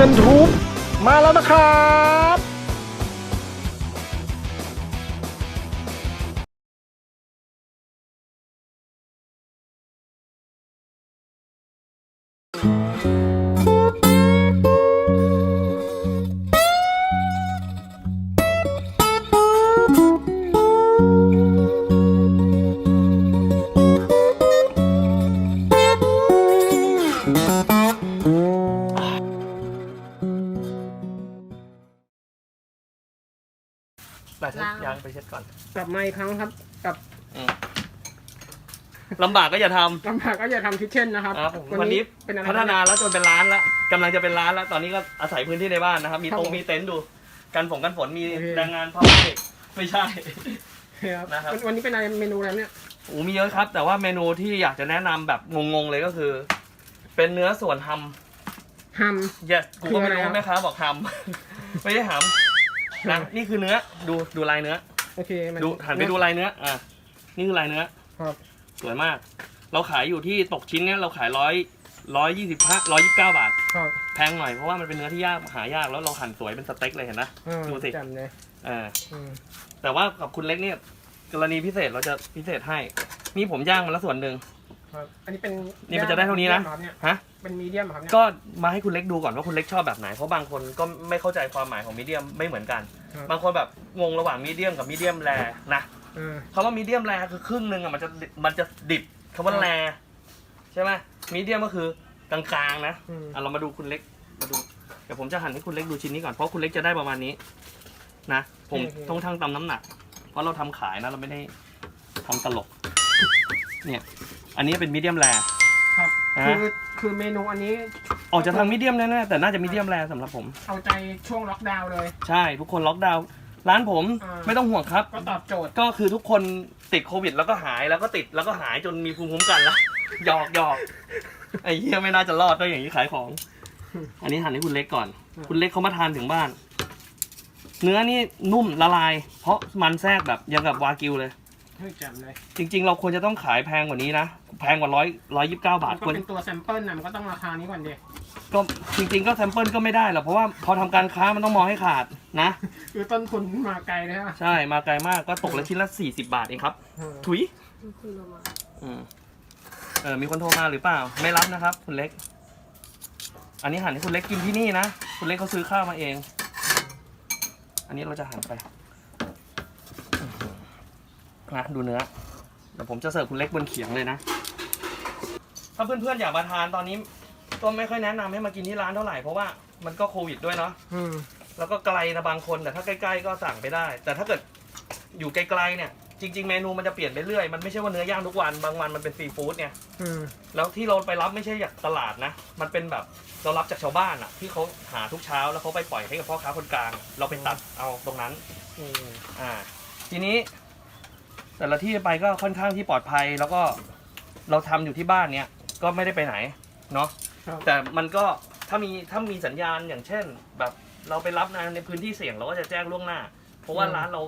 เงินทุบมาแล้วนะครับ แต่ฉันล้าง ยังไปเช็ดก่อนกลับมาอีกครั้งครับกับลำบากก็อย่าทำลำบากก็อย่าทำคิทเช่นนะครับครับผมวันนี้เป็นอะไรพัฒนาแล้วจนเป็นร้านแล้วกำลังจะเป็นร้านแล้วตอนนี้ก็อาศัยพื้นที่ในบ้านนะครับ มีครับตรงผมมีเต็นท์ดู กันฝนกันฝนมีโอเคแรงงานพ่อแม่ไม่ใช่ ครับนะครับ วันวันนี้เป็นอะไรเมนูอะไรเนี่ยโอ้มีเยอะครับ แต่ว่าเมนูที่อยากจะแนะนำแบบงงๆเลยก็คือ เป็นเนื้อส่วนฮัมฮัม yes กูก็ไม่คืออะไรรู้ครับ แม่ค้าบอกฮัมไม่ได้ฮัม นะนี่คือเนื้อ ดูดูลายเนื้อ โอเคมันดูหันไปดูลายเนื้อ อะ นี่คือลายเนื้อ ครับสวยมาก เราขายอยู่ที่ตกชิ้นเนี้ยเราขายร้อยร้อยยี่สิบห้าร้อยยี่สิบเก้าบาท ครับแพงหน่อยเพราะว่ามันเป็นเนื้อที่ยากหายากแล้วเราหั่นสวยเป็นสเต็กเลยเห็นนะอ่าดูสิจำเลยเอออืมแต่ว่ากับคุณเล็กเนี่ยกรณีพิเศษเราจะพิเศษให้ นี่ผมย่างมาแล้วส่วนหนึ่ง ครับอันนี้เป็นนี่มันจะได้เท่านี้นะมีดียมเหรอครับเนี่ยฮะ เป็นมีเดียมเหรอครับเนี่ยก็มาให้คุณเล็กดูก่อนว่าคุณเล็กชอบแบบไหน เพราะบางคนก็ไม่เข้าใจความหมายของมีเดียมไม่เหมือนกันครับบางคนแบบงงระหว่างมีเดียมกับมีเดียมแรนะอ่าคำว่ามีเดียมแรคือครึ่งหนึ่งอะมันจะมันจะดิบคำว่าแรใช่ไหมมีเดียมก็คือกลางๆนะอืมอะเรามาดูคุณเล็กมาดูเดี๋ยวผมจะหั่นให้คุณเล็กดูชิ้นนี้ก่อนเพราะคุณเล็กจะได้ประมาณนี้ นะผมต้องทั้งตำน้ำหนัก เพราะเราทำขายนะเราไม่ได้ทำตลก เนี่ย อันนี้เป็นมีเดียมแร ครับ ฮะ คือคือเมนูอันนี้ออกจะทางมีเดียมแน่ๆแต่น่าจะมีเดียมแรสำหรับผม เอาใจช่วงล็อกดาวน์เลย ใช่ทุกคนล็อกดาวน์ร้านผมอ่า ไม่ต้องห่วงครับ ก็ตอบโจทย์ ก็คือทุกคนติดโควิด แล้วก็หายแล้วก็ติดแล้วก็หายจนมีภูมิคุ้มกันแล้ว หยอกหยอกไอ้เหี้ยไม่น่าจะรอดด้วยอย่างนี้ขายของ อันนี้หั่นให้คุณเล็กก่อนคุณเล็กเขามาทานถึงบ้าน เนื้อนี่นุ่มละลาย เพราะมันแทรกแบบยังกับวากิวเลย เฮ้ยแจ่มเลยจริง ๆ เราควรจะต้องขายแพงกว่านี้นะ แพงกว่าร้อยร้อยยิบเก้าบาทมันก็ควรเป็นตัวแซมเปิลนะมันก็ต้องราคานี้ก่อนดิก็จริง ๆ ก็แซมเปิลก็ไม่ได้หรอกเพราะว่าพอทำการค้ามันต้องมองให้ขาดนะ คือต้นทุนมาไกลเลยฮะใช่มาไกลมากก็ตกละชิ้นละสี่สิบาทเองครับถุยคือเรามาอืมเออมีคนโทรมาหรือเปล่า ไม่รับนะครับ คุณเล็ก อันนี้หั่นให้คุณเล็กกินที่นี่นะ คุณเล็กเขาซื้อข้าวมาเอง อันนี้เราจะหั่นไปอื้อหือ นะดูเนื้อเดี๋ยวผมจะเสิร์ฟคุณเล็กบนเขียงเลยนะ ถ้าเพื่อนๆอยากมาทานตอนนี้ก็ไม่ค่อยแนะนำให้มากินที่ร้านเท่าไหร่เพราะว่ามันก็โควิดด้วยเนาะอืมแล้วก็ไกลนะบางคนแต่ถ้าใกล้ๆก็สั่งไปได้ แต่ถ้าเกิดอยู่ไกลๆเนี่ยจริง ๆ เมนูมันจะเปลี่ยนไปเรื่อยมันไม่ใช่ว่าเนื้อย่างทุกวันบางวันมันเป็นซีฟู้ดเนี่ย อืมแล้วที่เราไปรับไม่ใช่จากตลาดนะ มันเป็นแบบเรารับจากชาวบ้านอะที่เขาหาทุกเช้าแล้วเขาไปปล่อยให้กับพ่อค้าคนกลาง เราไปตัดเอาตรงนั้น อืมอ่า ทีนี้ แต่ละที่ไปก็ค่อนข้างที่ปลอดภัย แล้วก็เราทำอยู่ที่บ้านเนี่ยก็ไม่ได้ไปไหนเนาะครับ แต่มันก็ถ้ามีถ้ามีสัญญาณอย่างเช่น แบบเราไปรับงานในพื้นที่เสี่ยงเราก็จะแจ้งล่วงหน้า เพราะว่าร้านเรา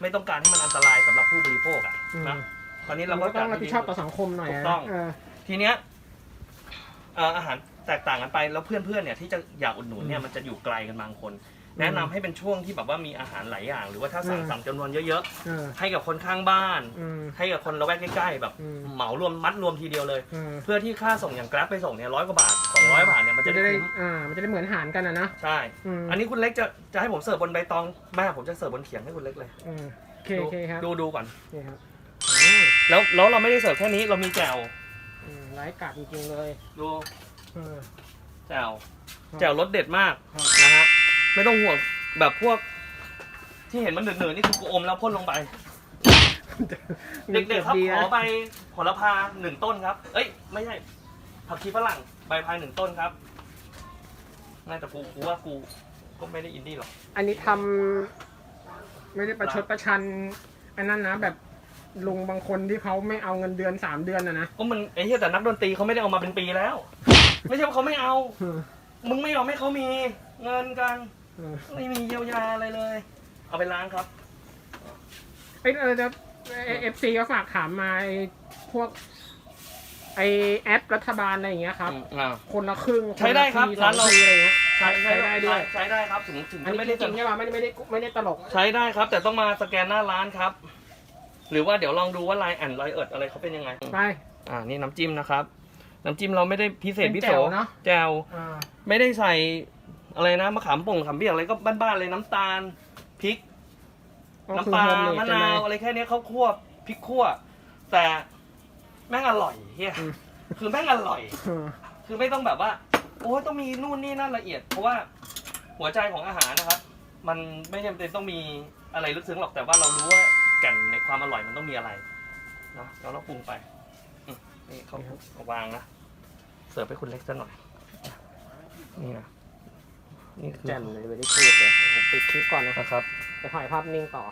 ไม่ต้องการให้มันอันตรายสำหรับผู้บริโภคอะอืม นะตอนนี้เราเราก็ก็ต้องจัรับผิดชอบต่อสังคมหน่อยถูนะกต้องเออทีเนี้ยเอ่ออาหารแตกต่างกันไปแล้วเพื่อนๆเนี่ยที่จะอยากอุดหนุนเนี่ยมันจะอยู่ไกลกันบางคน แนะนำให้เป็นช่วงที่แบบว่ามีอาหารหลายอย่าง หรือว่าถ้าสั่งอืม สั่งจำนวนเยอะเออ ๆ ให้กับคนข้างบ้าน อืม ให้กับคนละแวกใกล้ๆแบบอืม เหมารวมมัดรวมทีเดียวเลย เออเพื่อที่ค่าส่งอย่างแกร็บไปส่งเนี่ยร้อยกว่าบาทสองร้อยบาทเนี่ยมันจะจะได้ได้คุ้มอ่า มันจะได้เหมือนหารกันนะนะใช่ อืมอันนี้คุณเล็กจะจะให้ผมเสิร์ฟบนใบตองแม่ผมจะเสิร์ฟบนเขียงให้คุณเล็กเลยเออโอเคดูโอเคครับดูดูก่อนนี่ครับอืมแล้วแล้วเราไม่ได้เสิร์ฟแค่นี้เรามีแจ่วอืมไร้กาดจริงๆเลยดูเออแจ่วครับแจ่วรสเด็ดมากครับนะฮะ ไม่ต้องห่วงแบบพวก ที่เห็นมันเหนือๆนี่คือกูอมแล้วพ่นลงไป เด็กๆครับดีขนะอใบโหระพาหนึ่งต้นครับ เอ้ย ไม่ใช่ผักชีฝรั่งใบพายหนึ่งต้นครับน่าจะกูกูว่ากูก็ไม่ได้อินดี้หรอก อันนี้ทำไม่ได้ประชดประชัน อันนั้นนะแบบลุงบางคนที่เขาไม่เอาเงินเดือนสามเดือนนะนะ ก็มันไอ้เหี้ยแต่นักดนตรีเขาไม่ได้เอามาเป็นปีแล้ว ไม่ใช่ว่าเขาไม่เอาเออมึงไม่ยอมให้เขามี เงินกันเออ ไม่มีเยียวยาอะไรเลย เอาไปล้างครับ เอ้ยเออเอฟซีก็ฝากถามมาไอ้พวก ไอแอปรัฐบาลอะไรอย่างเงี้ยครับอืมอ่า คนละครึ่งใช้ได้ครับนละทีร้านเราสองทีอะไรเงี้ยใช้ใช้ใช้ได้ด้วยใช้ได้ครับถึงถึงอันจะนี้ไม่จได้ริงๆใช่ป่ะไม่ได้ไม่ได้ไม่ได้ตลก ใช้ได้ครับ แต่ต้องมาสแกนหน้าร้านครับ หรือว่าเดี๋ยวลองดูว่าลายแอนลายเอิดอะไรเขาเป็นยังไง ไป อ่า นี่น้ำจิ้มนะครับ น้ำจิ้มเราไม่ได้พิเศษเป็นพิแจ่โสวเนอะ แจว อ่า ไม่ได้ใส่ อะไรนะมะขามป่งมะขามเปียกอะไรก็บ้านๆเลยน้ำตาลพริก ก็คือน้ำปลาโฮมเมดมะใช่ไหมนาวอะไรแค่เนี้ยเขาคั่วพริกคั่ว แต่แม่งอร่อยเฮียอืม คือแม่งอร่อย อืมคือไม่ต้องแบบว่า โอ้ยต้องมีนู่นนี่นั่นละเอียด เพราะว่าหัวใจของอาหารนะครับ มันไม่จำเป็นต้องมีอะไรลึกซึ้งหรอกแต่ว่าเรารู้ว่าแก่นในความอร่อยมันต้องมีอะไรนะแล้วเราปรุงไปอืมนี่เขาเอาวางนะเสิร์ฟให้คุณเล็กซะหน่อย นี่นะ นี่คือแจ่มเลยไม่ได้พูดเลยผมปิดคลิปก่อนนะนะครับ จะถ่ายภาพนิ่งต่อ